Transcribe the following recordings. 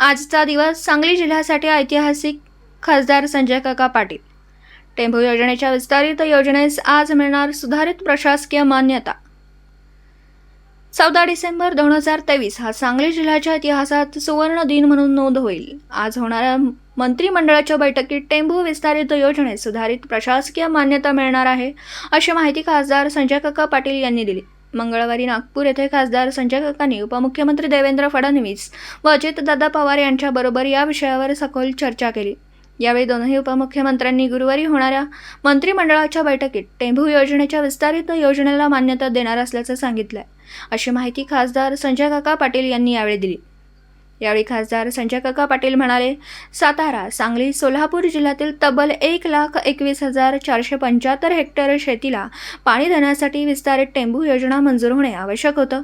आजचा दिवस सांगली जिल्ह्यासाठी ऐतिहासिक खासदार संजय काका पाटील. टेंभू योजनेच्या विस्तारित योजनेस आज मिळणार सुधारित प्रशासकीय मान्यता. चौदा डिसेंबर दोन हजार तेवीस हा सांगली जिल्ह्याच्या इतिहासात सुवर्ण दिन म्हणून नोंद होईल. आज होणाऱ्या मंत्रिमंडळाच्या बैठकीत टेंभू विस्तारित योजनेस सुधारित प्रशासकीय मान्यता मिळणार आहे अशी माहिती खासदार संजय काका पाटील यांनी दिली. मंगळवारी नागपूर येथे खासदार संजय काकांनी उपमुख्यमंत्री देवेंद्र फडणवीस व अजितदादा पवार यांच्याबरोबर या विषयावर सखोल चर्चा केली. यावेळी दोनही उपमुख्यमंत्र्यांनी गुरुवारी होणाऱ्या मंत्रिमंडळाच्या बैठकीत टेंभू योजनेच्या विस्तारित योजनेला मान्यता देणार असल्याचं सांगितलंय. अशी माहिती खासदार संजय काका पाटील यांनी यावेळी दिली. यावेळी खासदार संजय काका पाटील म्हणाले सातारा सांगली सोलापूर जिल्ह्यातील तब्बल एक लाख एकवीस हजार चारशे पंच्याहत्तर हेक्टर शेतीला पाणी देण्यासाठी विस्तारित टेंबू योजना मंजूर होणे आवश्यक होतं.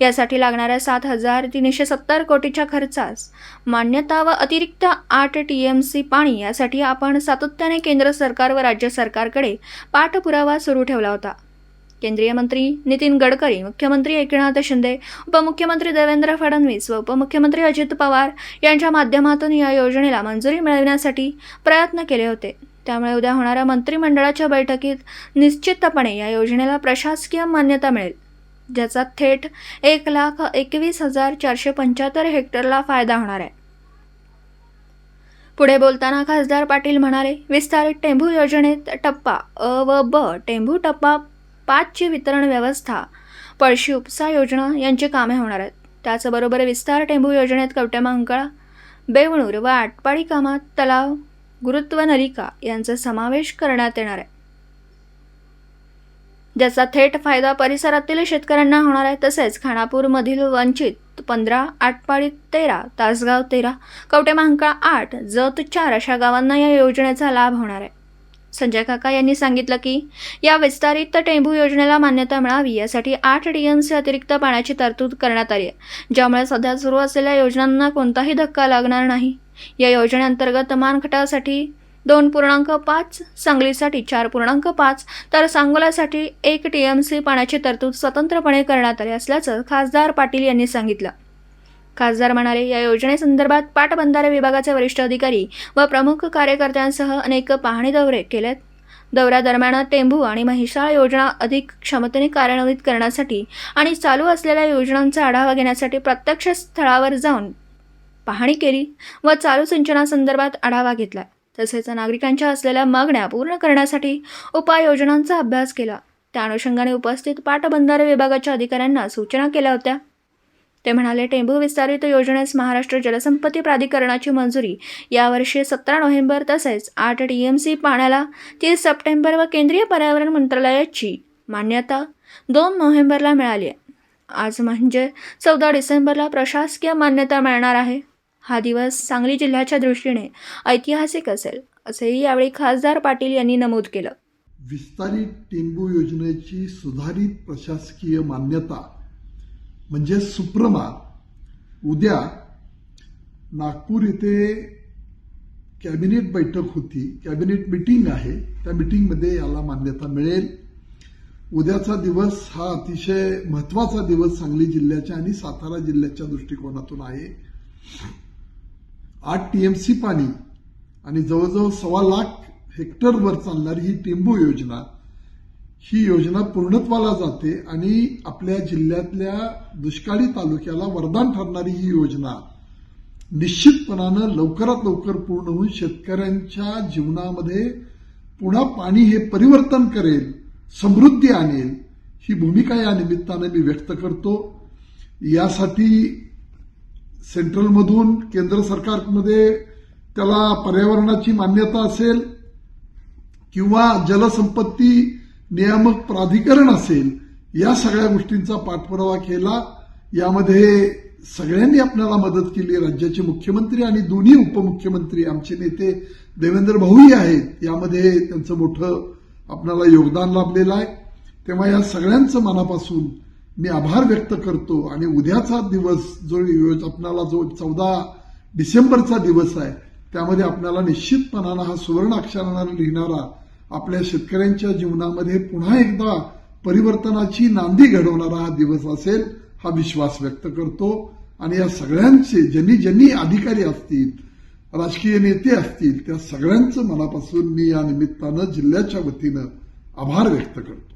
यासाठी लागणाऱ्या सात हजार तीनशे सत्तर कोटीच्या खर्चास मान्यता व अतिरिक्त आठ टी एम सी पाणी यासाठी आपण सातत्याने केंद्र सरकार व राज्य सरकारकडे पाठपुरावा सुरू ठेवला होता. केंद्रीय मंत्री नितीन गडकरी मुख्यमंत्री एकनाथ शिंदे उपमुख्यमंत्री देवेंद्र फडणवीस व उपमुख्यमंत्री अजित पवार यांच्या माध्यमातून या योजनेला मंजुरी मिळविण्यासाठी प्रयत्न केले होते. त्यामुळे उद्या होणाऱ्या मंत्रिमंडळाच्या बैठकीत निश्चितपणे या योजनेला प्रशासकीय मान्यता मिळेल ज्याचा थेट एक लाख एकवीस हजार चारशे पंच्याहत्तर हेक्टरला फायदा होणार आहे. पुढे बोलताना खासदार पाटील म्हणाले विस्तारित टेंभू योजनेत टप्पा अ व ब टेंभू टप्पा पाचची वितरण व्यवस्था पळशी उपसा योजना यांची कामे होणार आहेत. त्याचबरोबर विस्तार टेंभू योजनेत कवट्यामांकळा बेवणूर व आटपाडी कामात तलाव गुरुत्व नलिका यांचा समावेश करण्यात येणार आहे. ज्याचा थेट फायदा परिसरातील शेतकऱ्यांना होणार आहे तसेच खानापूरमधील वंचित पंधरा आटपाडी तेरा तासगाव तेरा कवटेमांकळा आठ जत चार अशा गावांना या योजनेचा लाभ होणार आहे. संजय काका यांनी सांगितलं की या विस्तारित टेंभू योजनेला मान्यता मिळावी यासाठी आठ डीएमसी अतिरिक्त पाण्याची तरतूद करण्यात आली आहे ज्यामुळे सध्या सुरू असलेल्या योजनांना कोणताही धक्का लागणार नाही. या योजनेअंतर्गत मानखटासाठी दोन पूर्णांक पाच सांगलीसाठी चार पूर्णांक पाच तर सांगोलासाठी एक टी एम सी पाण्याची तरतूद स्वतंत्रपणे करण्यात आली असल्याचं खासदार पाटील यांनी सांगितलं. खासदार म्हणाले या योजनेसंदर्भात पाटबंधारे विभागाचे वरिष्ठ अधिकारी व प्रमुख कार्यकर्त्यांसह अनेक पाहणी दौरे केलेत. दौऱ्यादरम्यान टेंभू आणि महिषाळ योजना अधिक क्षमतेने कार्यान्वित करण्यासाठी आणि चालू असलेल्या योजनांचा आढावा घेण्यासाठी प्रत्यक्ष स्थळावर जाऊन पाहणी केली व चालू सिंचनासंदर्भात आढावा घेतला. तसेच नागरिकांच्या असलेल्या मागण्या पूर्ण करण्यासाठी उपाययोजनांचा अभ्यास केला. त्या अनुषंगाने उपस्थित पाटबंधारे विभागाच्या अधिकाऱ्यांना सूचना केल्या होत्या. ते म्हणाले टेंभू विस्तारित योजनेस महाराष्ट्र जलसंपत्ती प्राधिकरणाची मंजुरी. यावर्षी सतरा नोव्हेंबर तसेच आठ टी एम सी पाण्याला तीस सप्टेंबर व केंद्रीय पर्यावरण मंत्रालयाची मान्यता दोन नोव्हेंबरला मिळाली आहे. आज म्हणजे चौदा डिसेंबरला प्रशासकीय मान्यता मिळणार आहे. हा दिवस सांगली जिल्ह्याच्या दृष्टीने ऐतिहासिक असेल असेही यावेळी खासदार पाटील यांनी नमूद केलं. विस्तारित टेंबू योजनेची सुधारित प्रशासकीय मान्यता म्हणजे सुप्रमा उद्या नागपूर येथे कॅबिनेट बैठक होती. कॅबिनेट मिटिंग आहे. त्या मिटिंगमध्ये याला मान्यता मिळेल. उद्याचा दिवस हा अतिशय महत्त्वाचा दिवस सांगली जिल्ह्याच्या आणि सातारा जिल्ह्याच्या दृष्टिकोनातून आहे. आठ टीएमसी पाणी आणि जवळजवळ सव्वा लाख हेक्टरवर चालणारी ही टेंबू योजना ही योजना पूर्णत्वाला जाते आणि आपल्या जिल्ह्यातल्या दुष्काळी तालुक्याला वरदान ठरणारी ही योजना निश्चितपणानं लवकरात लवकर पूर्ण होऊन शेतकऱ्यांच्या जीवनामध्ये पुन्हा पाणी हे परिवर्तन करेल समृद्धी आणेल ही भूमिका या निमित्तानं मी व्यक्त करतो. यासाठी सेंट्रलमधून केंद्र सरकारमध्ये त्याला पर्यावरणाची मान्यता असेल किंवा जलसंपत्ती नियामक प्राधिकरण असेल या सगळ्या गोष्टींचा पाठपुरावा केला. यामध्ये सगळ्यांनी आपल्याला मदत केली. राज्याचे मुख्यमंत्री आणि दोन्ही उपमुख्यमंत्री आमचे नेते देवेंद्र भाऊही आहेत. यामध्ये त्यांचं मोठं आपल्याला योगदान लाभलेलं आहे. तेव्हा या सगळ्यांचं मनापासून मी आभार व्यक्त करतो. आणि उद्याचा दिवस जो आपणाला आपल्याला जो चौदा डिसेंबरचा दिवस आहे त्यामध्ये आपल्याला निश्चितपणानं हा सुवर्ण अक्षरानं लिहिणारा आपल्या शेतकऱ्यांच्या जीवनामध्ये पुन्हा एकदा परिवर्तनाची नांदी घडवणारा हा दिवस असेल हा विश्वास व्यक्त करतो. आणि या सगळ्यांचे ज्यांनी ज्यांनी अधिकारी असतील राजकीय नेते असतील त्या सगळ्यांचं मनापासून मी या निमित्तानं जिल्ह्याच्या वतीनं आभार व्यक्त करतो.